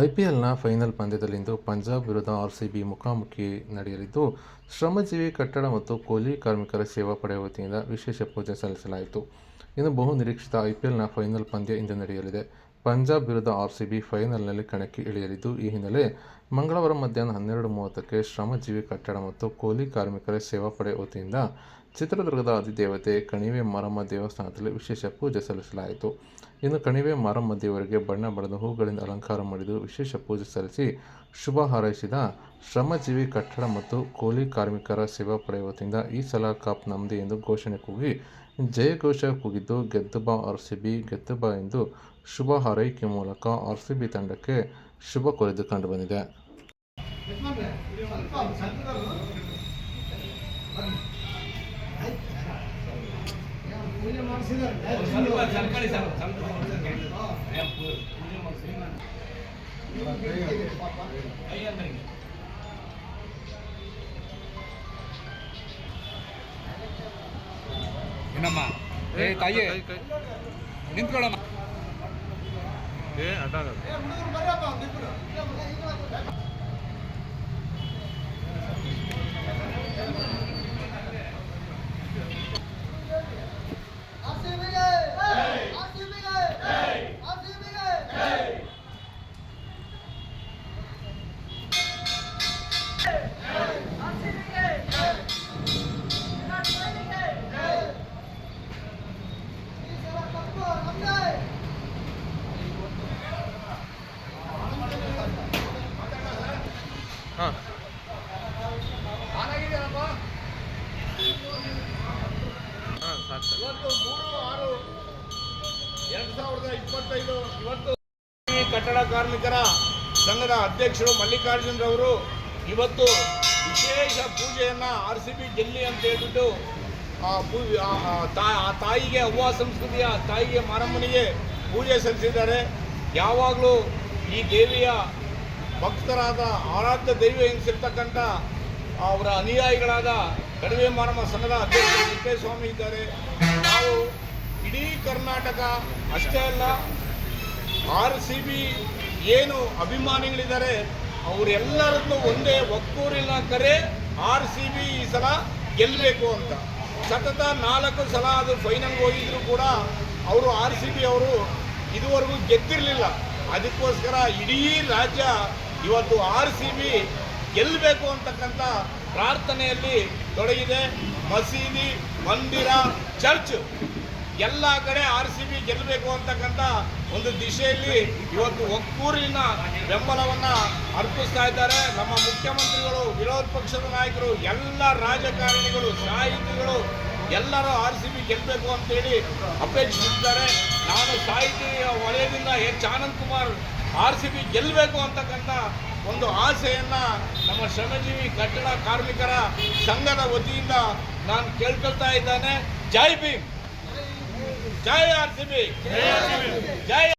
ಐಪಿಎಲ್ನ final ಪಂದ್ಯದಲ್ಲಿಂದು Punjab ವಿರುದ್ಧ RCB ಮುಖಾಮುಖಿ ನಡೆಯಲಿದ್ದು, ಶ್ರಮಜೀವಿ ಕಟ್ಟಡ ಮತ್ತು ಕೂಲಿ ಕಾರ್ಮಿಕರ ಸೇವಾ ಪಡೆಯ ವತಿಯಿಂದ ವಿಶೇಷ ಪೂಜೆ ಸಲ್ಲಿಸಲಾಯಿತು. ಇನ್ನು ಬಹು ನಿರೀಕ್ಷಿತ ಐಪಿಎಲ್ನ ಫೈನಲ್ ಪಂದ್ಯ ಇಂದು ನಡೆಯಲಿದೆ. ಪಂಜಾಬ್ ವಿರುದ್ಧ ಆರ್ಸಿಬಿ ಫೈನಲ್ನಲ್ಲಿ ಕಣಕ್ಕೆ ಇಳಿಯಲಿದ್ದು, ಈ ಹಿನ್ನೆಲೆ ಮಂಗಳವಾರ ಮಧ್ಯಾಹ್ನ ಹನ್ನೆರಡು ಮೂವತ್ತಕ್ಕೆ ಶ್ರಮಜೀವಿ ಕಟ್ಟಡ ಮತ್ತು ಕೂಲಿ ಕಾರ್ಮಿಕರ ಸೇವಾ ಪಡೆ ವತಿಯಿಂದ ಚಿತ್ರದುರ್ಗದ ಅಧಿದೇವತೆ ಕಣಿವೆ ಮಾರಮ್ಮ ದೇವಸ್ಥಾನದಲ್ಲಿ ವಿಶೇಷ ಪೂಜೆ ಸಲ್ಲಿಸಲಾಯಿತು. ಇನ್ನು ಕಣಿವೆ ಮಾರಮ್ಮ ದೇವರಿಗೆ ಬಣ್ಣ ಬಣ್ಣದ ಹೂಗಳಿಂದ ಅಲಂಕಾರ ಮಾಡಿದ್ದು ವಿಶೇಷ ಪೂಜೆ ಸಲ್ಲಿಸಿ ಶುಭ ಹಾರೈಸಿದ ಶ್ರಮಜೀವಿ ಕಟ್ಟಡ ಮತ್ತು ಕೂಲಿ ಕಾರ್ಮಿಕರ ಸೇವಾ ಪಡೆಯುವ ವತಿಯಿಂದ ಈ ಸಲ ಕಾಪ್ ನಮ್ಮದೇ ಎಂದು ಘೋಷಣೆ ಕೂಗಿ ಜಯಘೋಷ ಕೂಗಿದ್ದು ಗೆದ್ದು ಬಾ ಆರ್ ಸಿ ಬಿ, ಗೆದ್ದು ಬಾ ಎಂದು ಶುಭ ಹಾರೈಕೆ ಮೂಲಕ ಆರ್ ಸಿ ಬಿ ತಂಡಕ್ಕೆ ಶುಭ ಕೋರಿದ್ದು ಕಂಡುಬಂದಿದೆ. ಸ್ವಲ್ಪ ಏನಮ್ಮ ಏ ತಾಯಿ ನಿಂತ್ಕೊಳ್ಳಮ್ಮ. ಆರ್ಸಿಬಿಗೆ ಇಪ್ಪತ್ತೈದು, ಇವತ್ತು ಕಟ್ಟಡ ಕಾರ್ಮಿಕರ ಸಂಘದ ಅಧ್ಯಕ್ಷರು ಮಲ್ಲಿಕಾರ್ಜುನರವರು ಇವತ್ತು ವಿಶೇಷ ಪೂಜೆಯನ್ನು ಆರ್ ಸಿ ಬಿ ಜಲ್ಲಿ ಅಂತ ಹೇಳ್ಬಿಟ್ಟು ಆ ತಾಯಿಗೆ ಅವ್ವ ಸಂಸ್ಕೃತಿಯ ತಾಯಿಗೆ ಮಾರಮ್ಮನಿಗೆ ಪೂಜೆ ಸಲ್ಲಿಸಿದ್ದಾರೆ. ಯಾವಾಗಲೂ ಈ ದೇವಿಯ ಭಕ್ತರಾದ ಆರಾಧ್ಯ ದೈವ ಎನಿಸಿರ್ತಕ್ಕಂಥ ಅವರ ಅನುಯಾಯಿಗಳಾದ ಕಡಿಮೆ ಮಾನವ ಸಂಘದ ಅಧ್ಯಕ್ಷ ತಿಪ್ಪೇಸ್ವಾಮಿ ಇದ್ದಾರೆ. ನಾವು ಇಡೀ ಕರ್ನಾಟಕ ಅಷ್ಟೇ ಅಲ್ಲ, ಆರ್ ಸಿ ಬಿ ಏನು ಅಭಿಮಾನಿಗಳಿದ್ದಾರೆ ಅವರೆಲ್ಲರದ್ದು ಒಂದೇ ಒಕ್ಕೂರಿನ ಕರೆ ಆರ್ ಸಿ ಬಿ ಈ ಸಲ ಗೆಲ್ಲಬೇಕು ಅಂತ. ಸತತ ನಾಲ್ಕು ಸಲ ಅದು ಫೈನಲ್ ಹೋಗಿದ್ರು ಕೂಡ ಅವರು ಆರ್ ಸಿ ಬಿ ಅವರು ಇದುವರೆಗೂ ಗೆದ್ದಿರಲಿಲ್ಲ. ಅದಕ್ಕೋಸ್ಕರ ಇಡೀ ರಾಜ್ಯ ಇವತ್ತು ಆರ್ ಸಿ ಬಿ ಗೆಲ್ಲಬೇಕು ಅಂತಕ್ಕಂಥ ಪ್ರಾರ್ಥನೆಯಲ್ಲಿ ತೊಡಗಿದೆ. ಮಸೀದಿ, ಮಂದಿರ, ಚರ್ಚ್, ಎಲ್ಲ ಕಡೆ ಆರ್ ಸಿ ಬಿ ಗೆಲ್ಲಬೇಕು ಅಂತಕ್ಕಂಥ ಒಂದು ದಿಶೆಯಲ್ಲಿ ಇವತ್ತು ಒಕ್ಕೂರಿನ ಬೆಂಬಲವನ್ನ ಅರ್ಪಿಸ್ತಾ ಇದ್ದಾರೆ. ನಮ್ಮ ಮುಖ್ಯಮಂತ್ರಿಗಳು, ವಿರೋಧ ಪಕ್ಷದ ನಾಯಕರು, ಎಲ್ಲ ರಾಜಕಾರಣಿಗಳು, ಸಾಹಿತಿಗಳು, ಎಲ್ಲರೂ ಆರ್ ಸಿ ಬಿ ಗೆಲ್ಲಬೇಕು ಅಂತೇಳಿ ಅಪೇಕ್ಷಿಸಿದ್ದಾರೆ. ನಾನು ಸಾಹಿತಿ ವಲಯದಿಂದ H Anand Kumar R C B ಗೆಲ್ಲಬೇಕು ಅಂತಕ್ಕಂಥ ಒಂದು ಆಸೆಯನ್ನು ನಮ್ಮ ಶ್ರಮಜೀವಿ ಕಟ್ಟಡ ಕಾರ್ಮಿಕರ ಸಂಘದ ವತಿಯಿಂದ ನಾನು ಕೇಳ್ಕೊಳ್ತಾ ಇದ್ದಾನೆ. ಜೈ ಭೀಮ್. ಜೈ ಆರ್ ಸಿ ಬಿ ಜೈ